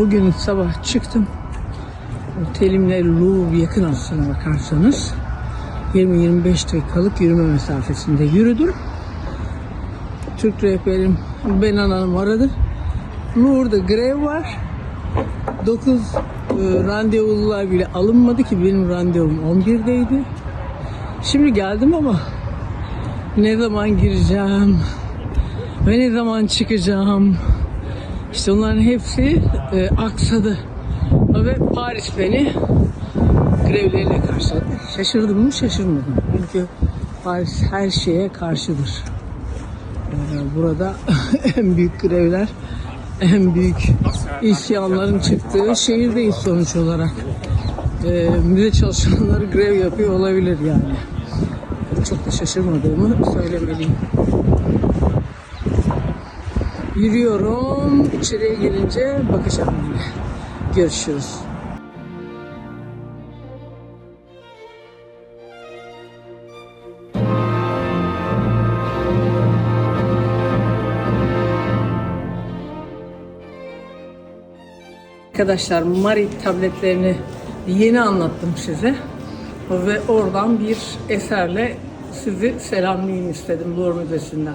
Bugün sabah çıktım. Otelimle Louvre yakın aslına bakarsanız. 20-25 dakikalık yürüme mesafesinde yürüdüm. Türk rehberim Benan Hanım aradı. Louvre'da grev var. 9 e, randevulular bile alınmadı ki benim randevum 11'deydi. Şimdi geldim ama ne zaman gireceğim ve ne zaman çıkacağım işte onların hepsi e, aksadı. Ve Paris beni grevleriyle karşıladı. Şaşırdım mı şaşırmadım. Çünkü Paris her şeye karşıdır. Ee, burada en büyük grevler, en büyük isyanların çıktığı şehirdeyiz sonuç olarak. Ee, müze çalışanları grev yapıyor olabilir yani. Çok da şaşırmadığımı söylemeliyim. Yürüyorum. İçeriye gelince bakacağım yine. Görüşürüz. Arkadaşlar Mari tabletlerini yeni anlattım size ve oradan bir eserle sizi selamlayayım istedim Louvre Müzesi'nden.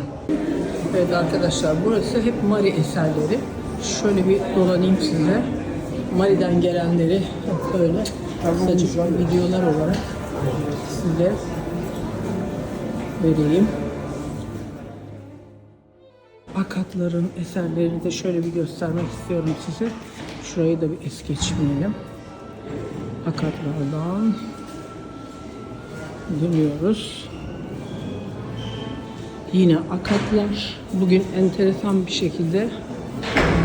Evet arkadaşlar burası hep Mari eserleri. Şöyle bir dolanayım size. Mari'den gelenleri böyle kısacık videolar olarak size vereyim. Akatların eserlerini de şöyle bir göstermek istiyorum size. Şurayı da bir es geçmeyelim. Akatlardan dönüyoruz. Yine akatlar. Bugün enteresan bir şekilde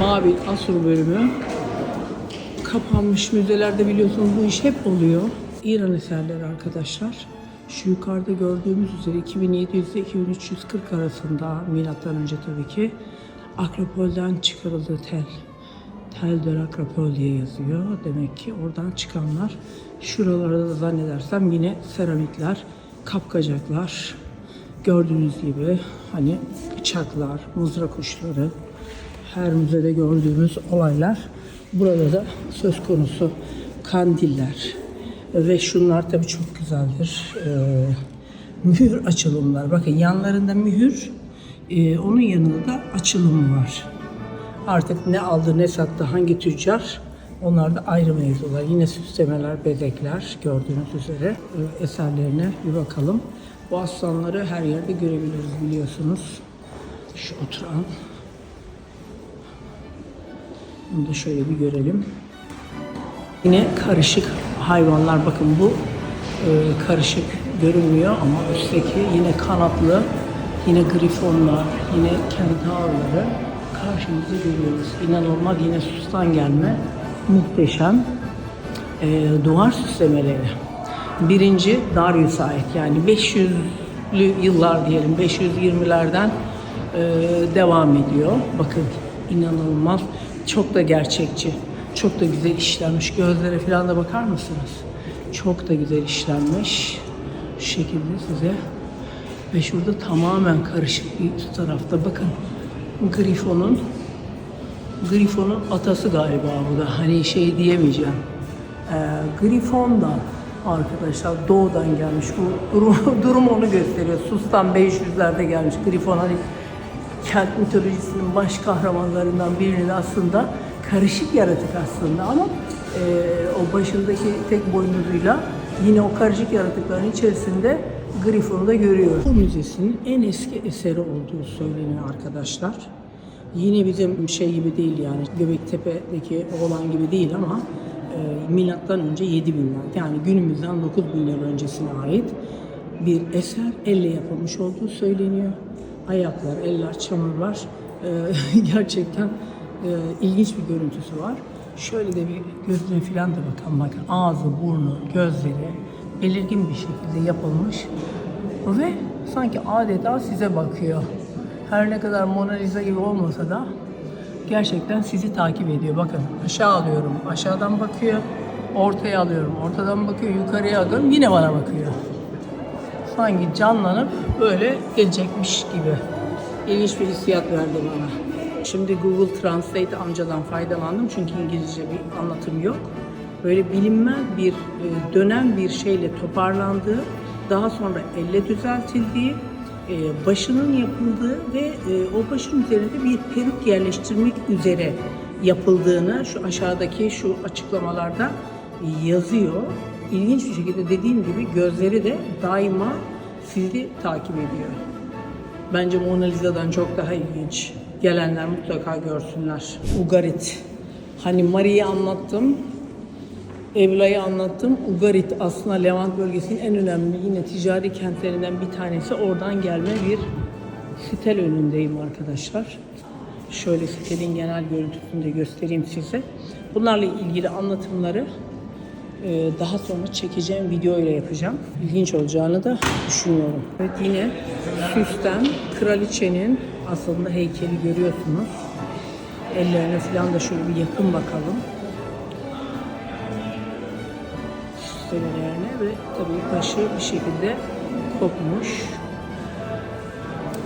Babil Asur bölümü kapanmış müzelerde biliyorsunuz bu iş hep oluyor. İran eserleri arkadaşlar. Şu yukarıda gördüğümüz üzere 2700 ile 2340 arasında milattan önce tabii ki Akropol'den çıkarıldı tel. Tel de Akropol diye yazıyor. Demek ki oradan çıkanlar. Şuralarda da zannedersem yine seramikler, kapkacaklar. Gördüğünüz gibi hani bıçaklar, mızrak uçları, her müzede gördüğümüz olaylar burada da söz konusu kandiller ve şunlar tabii çok güzeldir. Ee, mühür açılımlar. Bakın yanlarında mühür, e, onun yanında da açılım var. Artık ne aldı ne sattı hangi tüccar onlar da ayrı mevzular. Yine süslemeler, bezekler gördüğünüz üzere e, eserlerine bir bakalım. Bu aslanları her yerde görebiliriz biliyorsunuz. Şu oturan bunu da şöyle bir görelim. Yine karışık hayvanlar. Bakın bu e, karışık görünmüyor ama üstteki yine kanatlı, yine grifonlar, yine kentaurları karşımızda görüyoruz. İnanılmaz yine sustan gelme muhteşem e, duvar süslemeleri. Birinci Darius'a ait yani 500'lü yıllar diyelim 520'lerden e, devam ediyor. Bakın inanılmaz çok da gerçekçi. Çok da güzel işlenmiş. Gözlere falan da bakar mısınız? Çok da güzel işlenmiş. Şu şekilde size. Ve şurada tamamen karışık bir tarafta. Bakın Grifon'un Grifon'un atası galiba bu da. Hani şey diyemeyeceğim. Ee, Grifon da arkadaşlar doğudan gelmiş. Bu durum, durum onu gösteriyor. Sus'tan 500'lerde gelmiş. Grifon hani kent mitolojisinin baş kahramanlarından birinin aslında karışık yaratık aslında ama e, o başındaki tek boynuzuyla yine o karışık yaratıkların içerisinde Grifon'u da görüyoruz. Bu müzesinin en eski eseri olduğu söyleniyor arkadaşlar. Yine bizim şey gibi değil yani Göbektepe'deki olan gibi değil ama milattan önce 7000'ler yani günümüzden 9000 yıl öncesine ait bir eser elle yapılmış olduğu söyleniyor. Ayaklar, eller, çamurlar e, gerçekten e, ilginç bir görüntüsü var. Şöyle de bir gözüne falan da bakalım bakın ağzı, burnu, gözleri belirgin bir şekilde yapılmış ve sanki adeta size bakıyor. Her ne kadar Mona Lisa gibi olmasa da gerçekten sizi takip ediyor. Bakın aşağı alıyorum, aşağıdan bakıyor. Ortaya alıyorum, ortadan bakıyor, yukarıya alıyorum, yine bana bakıyor. Sanki canlanıp böyle gelecekmiş gibi. İlginç bir hissiyat verdi bana. şimdi Google Translate amcadan faydalandım çünkü İngilizce bir anlatım yok. Böyle bilinmez bir e, dönem bir şeyle toparlandığı, daha sonra elle düzeltildiği, e, başının yapıldığı ve e, o başın üzerinde bir peruk yerleştirmek üzere yapıldığını şu aşağıdaki şu açıklamalarda yazıyor. İlginç bir şekilde dediğim gibi gözleri de daima sizi takip ediyor. Bence Mona Lisa'dan çok daha ilginç. Gelenler mutlaka görsünler. Ugarit. Hani Maria'yı anlattım. Evla'yı anlattım. Ugarit aslında Levant bölgesinin en önemli yine ticari kentlerinden bir tanesi. Oradan gelme bir sitel önündeyim arkadaşlar. Şöyle sitenin genel görüntüsünü de göstereyim size. Bunlarla ilgili anlatımları e, daha sonra çekeceğim video ile yapacağım. İlginç olacağını da düşünüyorum. Evet yine süsten kraliçenin aslında heykeli görüyorsunuz. Ellerine falan da şöyle bir yakın bakalım. Süslemelerine ve tabii başı bir şekilde kopmuş.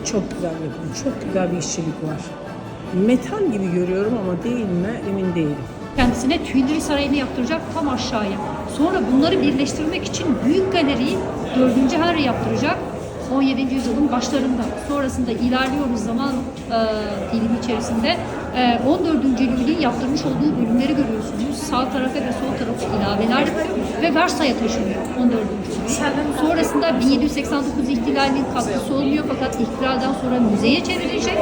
Çok güzel yapım, çok güzel bir işçilik var. Metal gibi görüyorum ama değil mi emin değilim. kendisine Tuileries Sarayı'nı yaptıracak tam aşağıya. Sonra bunları birleştirmek için büyük galeriyi 4. Henry yaptıracak 17. yüzyılın başlarında. Sonrasında ilerliyoruz zaman e, dilimi içerisinde. E, 14. Louis'nin yaptırmış olduğu bölümleri görüyorsunuz. Sağ tarafa ve sol tarafa ilaveler yapıyor ve Versay'a taşınıyor 14. Louis. Sonrasında 1789 ihtilalinin katkısı olmuyor fakat ihtilalden sonra müzeye çevrilecek.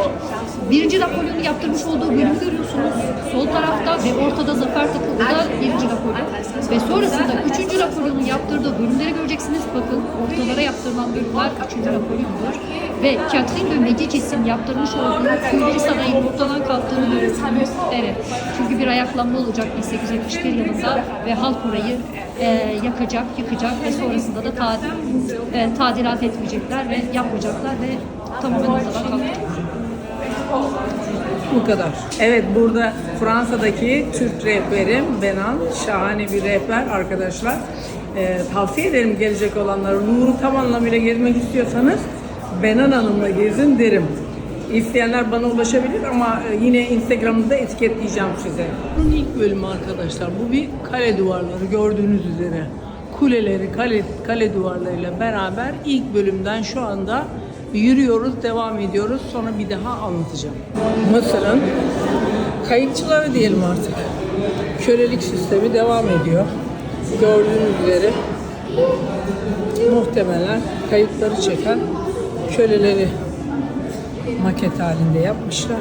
Birinci Napolyon'un yaptırmış olduğu bölümü görüyorsunuz. Sol tarafta ve ortada zafer takıldı da birinci Napolyon. Ve sonrasında üçüncü Napolyon'un yaptırdığı bölümleri göreceksiniz. Bakın ortalara yaptırılan bölümler üçüncü Napolyon'dur. Ve Catherine de Medici'sin yaptırmış olduğu Tuileries Sarayı'nın ortadan kalktığını görüyorsunuz. Evet. Çünkü bir ayaklanma olacak 1871 yılında ve halk orayı e, yakacak, yıkacak ve sonrasında da tadil, e, tadilat etmeyecekler ve yapmayacaklar ve tamamen ortadan kalkacak. Bu kadar. Evet burada Fransa'daki Türk rehberim Benan. Şahane bir rehber arkadaşlar. Ee, tavsiye ederim gelecek olanlara. Louvre'u tam anlamıyla gezmek istiyorsanız Benan Hanım'la gezin derim. İsteyenler bana ulaşabilir ama e, yine Instagram'da etiketleyeceğim size. Bunun ilk bölümü arkadaşlar. Bu bir kale duvarları gördüğünüz üzere. Kuleleri, kale, kale duvarlarıyla beraber ilk bölümden şu anda yürüyoruz, devam ediyoruz. Sonra bir daha anlatacağım. Mısır'ın kayıkçıları diyelim artık. Kölelik sistemi devam ediyor. Gördüğünüz üzere muhtemelen kayıkları çeken köleleri maket halinde yapmışlar.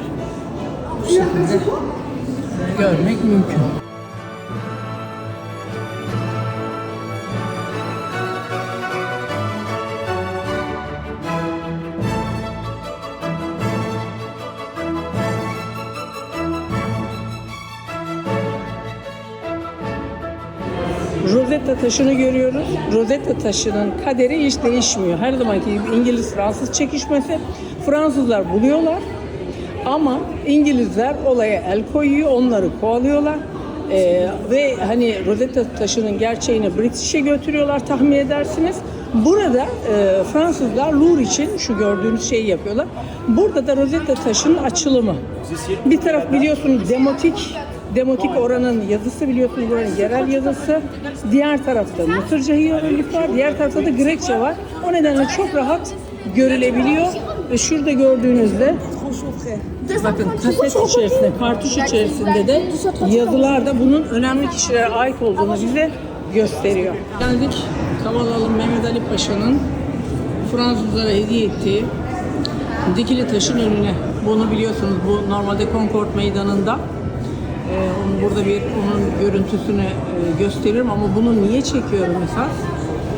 Bu şekilde görmek mümkün. Taşını görüyoruz. Rosetta taşının kaderi hiç değişmiyor. Her zamanki gibi İngiliz-Fransız çekişmesi. Fransızlar buluyorlar ama İngilizler olaya el koyuyor, onları kovalıyorlar. Ee, ve hani Rosetta taşının gerçeğini British'e götürüyorlar tahmin edersiniz. Burada e, Fransızlar Louvre için şu gördüğünüz şeyi yapıyorlar. Burada da Rosetta taşının açılımı. Bir taraf biliyorsunuz demotik Demotik oranın yazısı biliyorsunuz buranın yerel yazısı. Diğer tarafta Mısırca hieroglif var. Diğer tarafta da Grekçe var. O nedenle çok rahat görülebiliyor. Ve şurada gördüğünüzde bakın kaset içerisinde, kartuş içerisinde de yazılar da bunun önemli kişilere ait olduğunu bize gösteriyor. Geldik Kavalalı Mehmet Ali Paşa'nın Fransızlara hediye ettiği dikili taşın önüne. Bunu biliyorsunuz bu normalde Concord Meydanı'nda ee, onun burada bir onun görüntüsünü e, gösteririm ama bunu niye çekiyorum esas?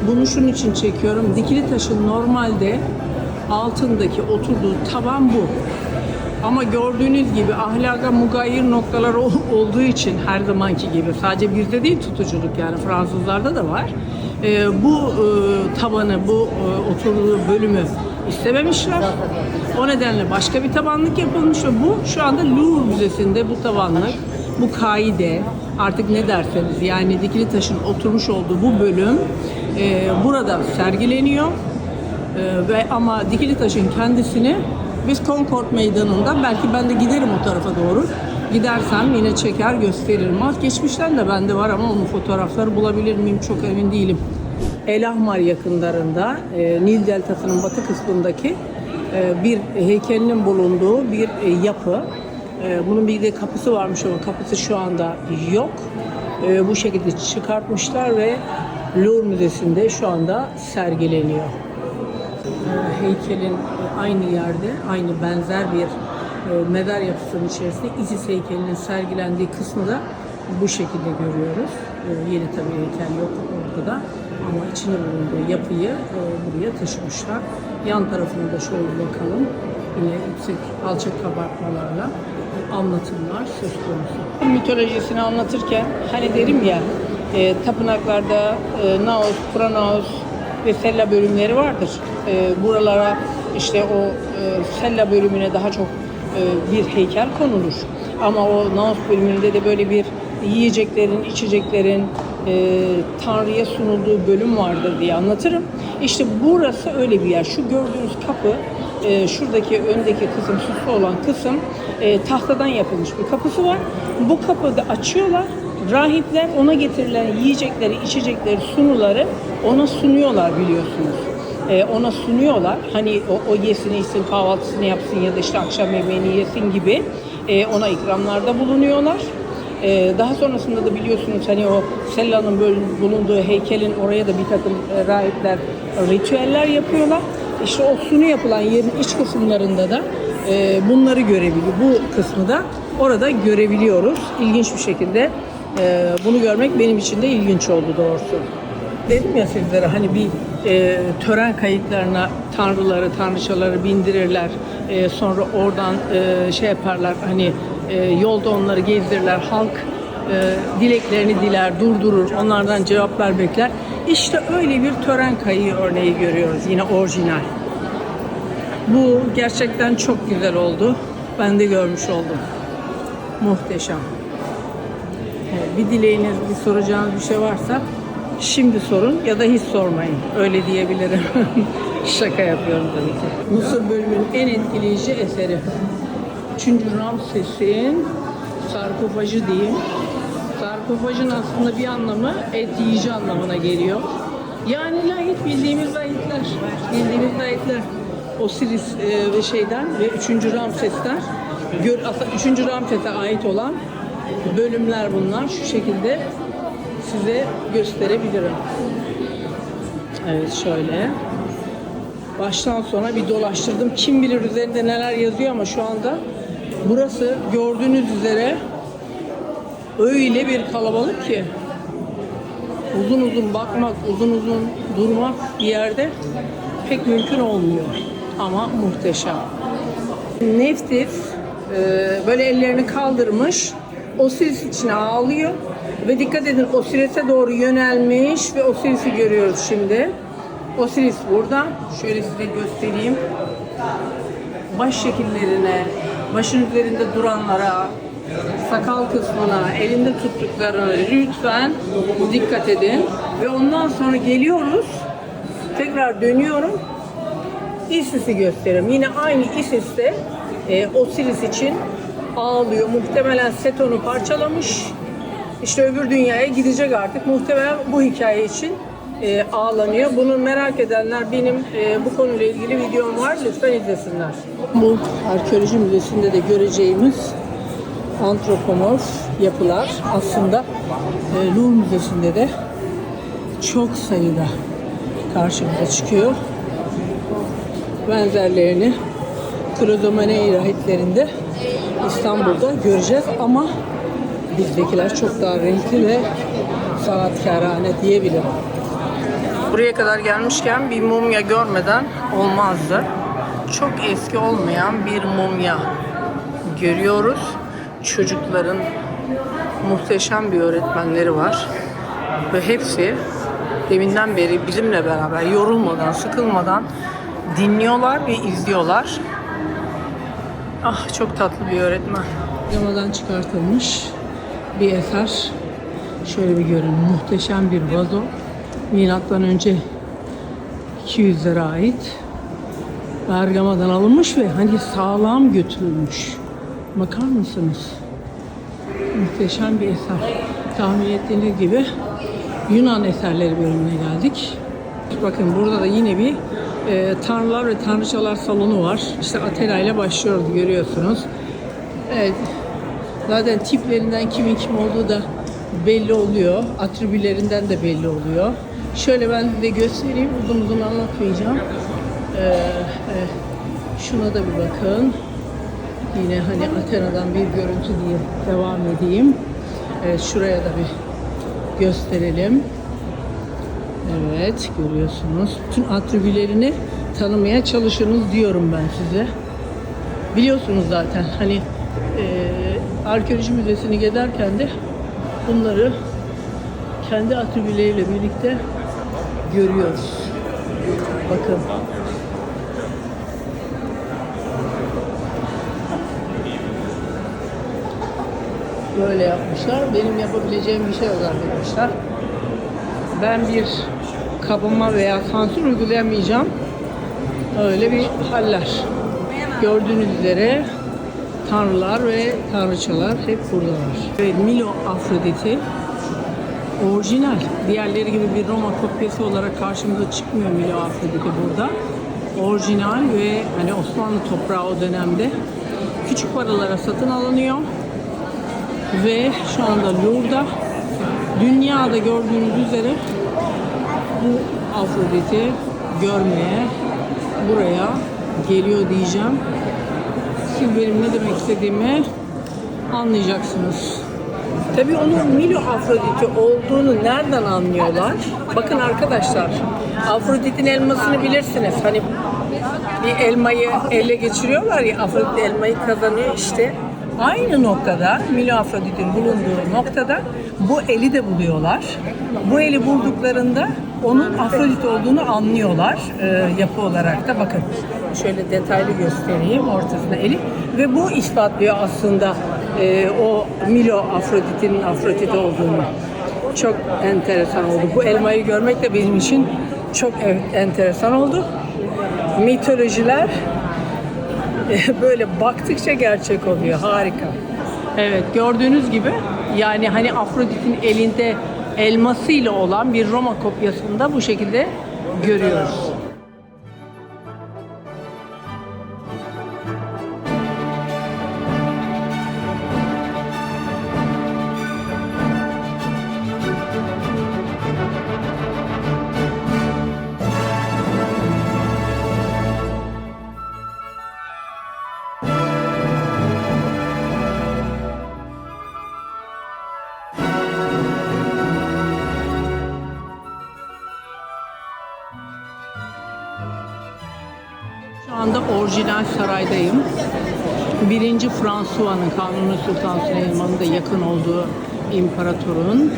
Bunu şunun için çekiyorum. Dikili taşın normalde altındaki oturduğu taban bu. Ama gördüğünüz gibi ahlaka mugayir noktalar ol- olduğu için her zamanki gibi sadece bizde değil tutuculuk yani Fransızlarda da var. Ee, bu e, tabanı, bu e, oturduğu bölümü istememişler. O nedenle başka bir tabanlık yapılmış ve bu şu anda Louvre Müzesi'nde bu tabanlık, bu kaide artık ne derseniz yani dikili taşın oturmuş olduğu bu bölüm e, burada sergileniyor. E, ve ama dikili taşın kendisini Biz Concord Meydanı'nda belki ben de giderim o tarafa doğru. Gidersem yine çeker gösteririm. Az geçmişten de bende var ama onun fotoğrafları bulabilir miyim çok emin değilim. El Ahmar yakınlarında e, Nil Deltası'nın batı kısmındaki e, bir heykelinin bulunduğu bir e, yapı. E, bunun bir de kapısı varmış ama kapısı şu anda yok. E, bu şekilde çıkartmışlar ve Louvre Müzesi'nde şu anda sergileniyor. Heykelin aynı yerde, aynı benzer bir e, medar yapısının içerisinde Isis heykelinin sergilendiği kısmı da bu şekilde görüyoruz. E, Yeni tabii heykel yok ortada ama içinde bulunduğu yapıyı e, buraya taşımışlar. Yan tarafına da şöyle bakalım. Yine yüksek alçak kabartmalarla anlatımlar söz konusu. Mitolojisini anlatırken hani derim ya e, tapınaklarda e, Naos, Kronos ve Sella bölümleri vardır. E, buralara işte o e, Sella bölümüne daha çok e, bir heykel konulur. Ama o Naos bölümünde de böyle bir yiyeceklerin, içeceklerin e, Tanrı'ya sunulduğu bölüm vardır diye anlatırım. İşte burası öyle bir yer. Şu gördüğünüz kapı, e, şuradaki öndeki kısım, süslü olan kısım e, tahtadan yapılmış bir kapısı var. Bu kapıda açıyorlar. Rahipler ona getirilen yiyecekleri, içecekleri, sunuları ona sunuyorlar biliyorsunuz. E, ona sunuyorlar. Hani o, o yesin, içsin, kahvaltısını yapsın ya da işte akşam yemeğini yesin gibi e, ona ikramlarda bulunuyorlar. Ee, daha sonrasında da biliyorsunuz hani o Sella'nın bulunduğu heykelin oraya da bir takım e, rahipler ritüeller yapıyorlar. İşte o sunu yapılan yerin iç kısımlarında da e, bunları görebiliyor. Bu kısmı da orada görebiliyoruz. İlginç bir şekilde e, bunu görmek benim için de ilginç oldu doğrusu. Dedim ya sizlere hani bir e, tören kayıtlarına tanrıları, tanrıçaları bindirirler. E, sonra oradan e, şey yaparlar hani e, yolda onları gezdirirler. Halk e, dileklerini diler, durdurur. Onlardan cevaplar bekler. İşte öyle bir tören kayığı örneği görüyoruz. Yine orijinal. Bu gerçekten çok güzel oldu. Ben de görmüş oldum. Muhteşem. Bir dileğiniz, bir soracağınız bir şey varsa şimdi sorun ya da hiç sormayın. Öyle diyebilirim. Şaka yapıyorum tabii ki. Mısır bölümünün en etkileyici eseri. Üçüncü Ramses'in sarkofajı diyeyim. Sarkofajın aslında bir anlamı et yiyici anlamına geliyor. Yani lahit bildiğimiz lahitler. Bildiğimiz lahitler. Osiris e, ve şeyden ve 3. Ramses'ten gör, aslında 3. Ramses'e ait olan bölümler bunlar. Şu şekilde size gösterebilirim. Evet şöyle. Baştan sona bir dolaştırdım. Kim bilir üzerinde neler yazıyor ama şu anda burası gördüğünüz üzere öyle bir kalabalık ki uzun uzun bakmak, uzun uzun durmak bir yerde pek mümkün olmuyor. Ama muhteşem. Neftis e, böyle ellerini kaldırmış. Osiris içine ağlıyor. Ve dikkat edin Osiris'e doğru yönelmiş ve Osiris'i görüyoruz şimdi. Osiris burada. Şöyle size göstereyim. Baş şekillerine, başın üzerinde duranlara, sakal kısmına, elinde tuttuklarına lütfen dikkat edin. Ve ondan sonra geliyoruz. Tekrar dönüyorum. Isis'i gösteriyorum. Yine aynı Isis'te e, Osiris için ağlıyor. Muhtemelen Seton'u parçalamış. İşte öbür dünyaya gidecek artık. Muhtemelen bu hikaye için e, ağlanıyor. Bunu merak edenler benim e, bu konuyla ilgili videom var. Lütfen izlesinler. Bu arkeoloji müzesinde de göreceğimiz antropomorf yapılar aslında e, Louvre Müzesi'nde de çok sayıda karşımıza çıkıyor. Benzerlerini Klozomenei rahitlerinde İstanbul'da göreceğiz ama bizdekiler çok daha renkli ve sanatkarane diyebilirim. Buraya kadar gelmişken bir mumya görmeden olmazdı. Çok eski olmayan bir mumya görüyoruz. Çocukların muhteşem bir öğretmenleri var. Ve hepsi deminden beri bizimle beraber yorulmadan, sıkılmadan dinliyorlar ve izliyorlar. Ah çok tatlı bir öğretmen. Yamadan çıkartılmış bir eser. Şöyle bir görün. Muhteşem bir vazo. Milattan önce 200'lere ait. Bergama'dan alınmış ve hani sağlam götürülmüş. Bakar mısınız? Muhteşem bir eser. Tahmin ettiğiniz gibi Yunan eserleri bölümüne geldik. Bakın burada da yine bir e, tanrılar ve tanrıçalar salonu var. İşte Athena ile başlıyoruz görüyorsunuz. Evet. Zaten tiplerinden kimin kim olduğu da belli oluyor. Atribülerinden de belli oluyor. Şöyle ben de göstereyim. Uzun uzun anlatmayacağım. Ee, e, şuna da bir bakın. Yine hani Athena'dan bir görüntü diye devam edeyim. Evet, şuraya da bir gösterelim. Evet, görüyorsunuz. Bütün atribülerini tanımaya çalışınız diyorum ben size. Biliyorsunuz zaten hani e, arkeoloji müzesini gezerken de bunları kendi atribüleriyle birlikte görüyoruz. Bakın. Böyle yapmışlar. Benim yapabileceğim bir şey arkadaşlar. Ben bir kabıma veya sansür uygulayamayacağım. Öyle bir haller. Gördüğünüz üzere tanrılar ve tanrıçalar hep buradalar. Evet, Milo Afrodit'i orijinal. Diğerleri gibi bir Roma kopyası olarak karşımıza çıkmıyor Milo Afrodit'i burada. Orijinal ve hani Osmanlı toprağı o dönemde küçük paralara satın alınıyor. Ve şu anda Louvre'da dünyada gördüğünüz üzere bu Afrodit'i görmeye buraya geliyor diyeceğim. Siz benim ne demek istediğimi anlayacaksınız. Tabii onun Milo Afrodit'i olduğunu nereden anlıyorlar? Bakın arkadaşlar, Afrodit'in elmasını bilirsiniz. Hani bir elmayı ele geçiriyorlar ya, Afrodit elmayı kazanıyor işte. Aynı noktada, Milo Afrodit'in bulunduğu noktada bu eli de buluyorlar. Bu eli bulduklarında onun Afrodit olduğunu anlıyorlar e, yapı olarak da. Bakın şöyle detaylı göstereyim ortasında eli. Ve bu ispatlıyor aslında e, o Milo Afrodit'in Afrodit olduğunu. Çok enteresan oldu. Bu elmayı görmek de benim için çok evet, enteresan oldu. Mitolojiler böyle baktıkça gerçek oluyor. Harika. Evet gördüğünüz gibi yani hani Afrodit'in elinde elmasıyla olan bir Roma kopyasını da bu şekilde görüyoruz. Şu anda orijinal saraydayım. Birinci Fransua'nın Kanuni Sultan Süleyman'ın da yakın olduğu imparatorun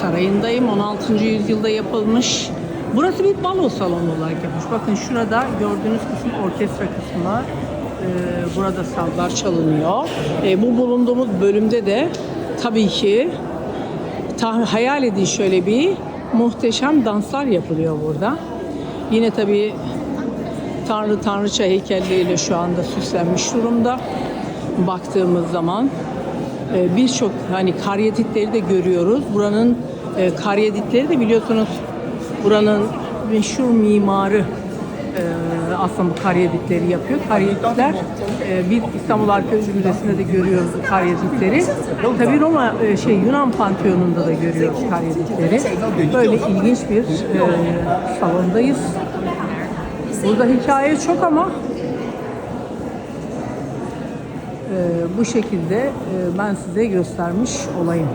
sarayındayım. 16. yüzyılda yapılmış. Burası bir balo salonu olarak yapmış. Bakın şurada gördüğünüz kısım orkestra kısmı. Ee, burada sazlar çalınıyor. Ee, bu bulunduğumuz bölümde de tabii ki ta- hayal edin şöyle bir muhteşem danslar yapılıyor burada. Yine tabii Tanrı Tanrıça heykelleriyle şu anda süslenmiş durumda. Baktığımız zaman e, birçok hani karyatitleri de görüyoruz. Buranın e, karyatitleri de biliyorsunuz buranın meşhur mimarı e, aslında bu karyatitleri yapıyor. Karyatitler e, bir İstanbul Arkeoloji Müzesi'nde de görüyoruz bu karyatitleri. Tabii Roma şey Yunan Panteonu'nda da görüyoruz karyatitleri. Böyle ilginç bir salondayız. Burada hikaye çok ama e, bu şekilde e, ben size göstermiş olayım.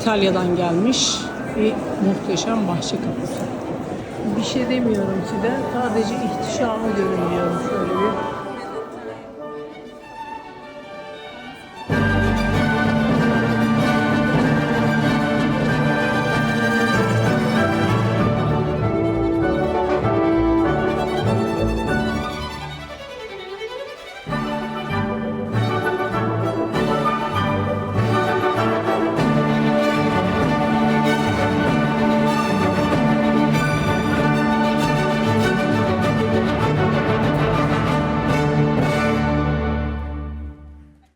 İtalya'dan gelmiş bir muhteşem bahçe kapısı. Bir şey demiyorum size. Sadece ihtişamı görün diyorum şöyle bir.